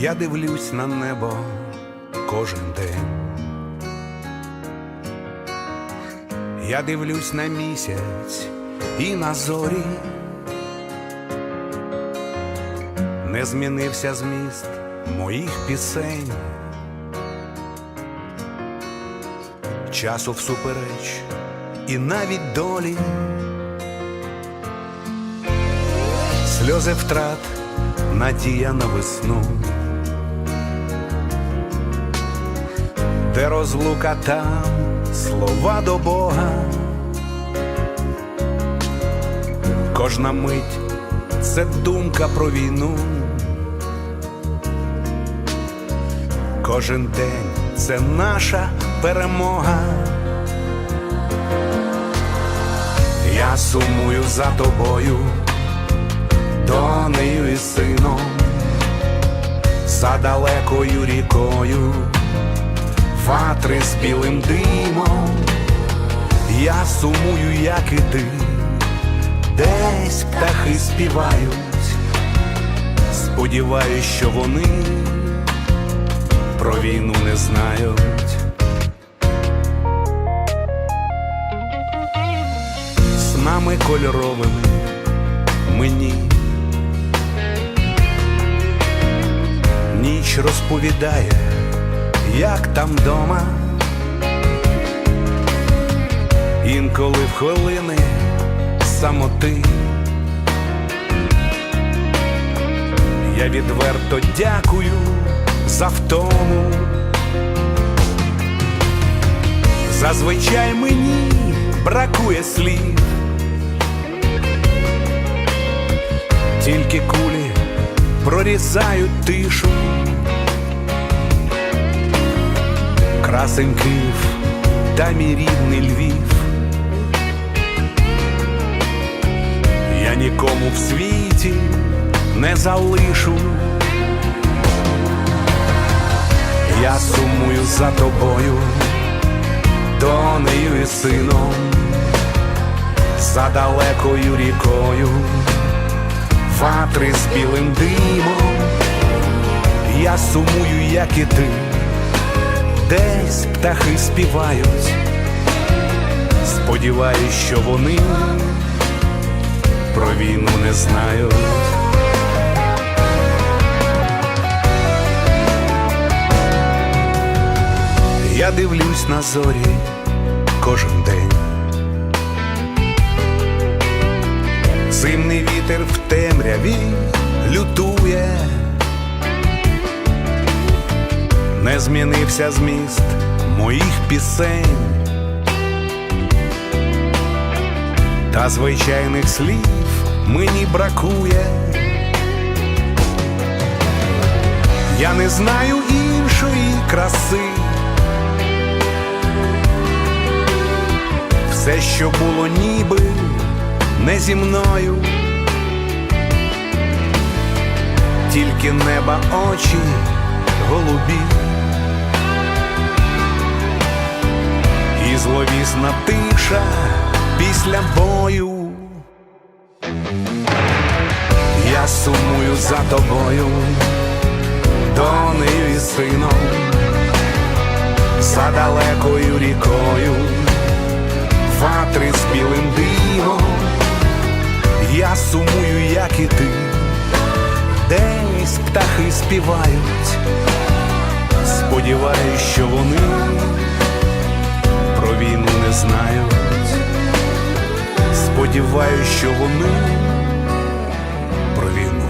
Я дивлюсь на небо кожен день. Я дивлюсь на місяць і на зорі. Не змінився зміст моїх пісень. Часу всупереч і навіть долі. Сльози втрат, надія на весну. Де розлука там слова до Бога. Кожна мить це думка про війну. Кожен день це наша перемога. Я сумую за тобою, донею і сином, за далекою рікою, ватри з білим димом. Я сумую, як і ти, десь птахи співають. Сподіваюсь, що вони про війну не знають. Снами кольоровими мені ніч розповідає, як там дома. Інколи в хвилини самоти. Я відверто дякую за втому. Зазвичай мені бракує слів, тільки кулі прорізають тишу. Красень Київ та мій рідний Львів. Я нікому в світі не залишу. Я сумую за тобою, донею і сином, за далекою рікою, ватри з білим димом. Я сумую, як і ти, десь птахи співають. Сподіваюсь, що вони про війну не знають. Я дивлюсь на зорі кожен день. Зимний вітер в темряві лютує, не змінився зміст моїх пісень, та звичайних слів мені бракує. Я не знаю іншої краси. Все, що було ніби не зі мною, тільки неба очі голубі, зловісна тиша після бою. Я сумую за тобою, донею і сином, за далекою рікою ватри з білим димом, я сумую, як і ти, десь птахи співають, сподіваюсь, що вони про війну не знають, сподіваюсь, що вони про війну.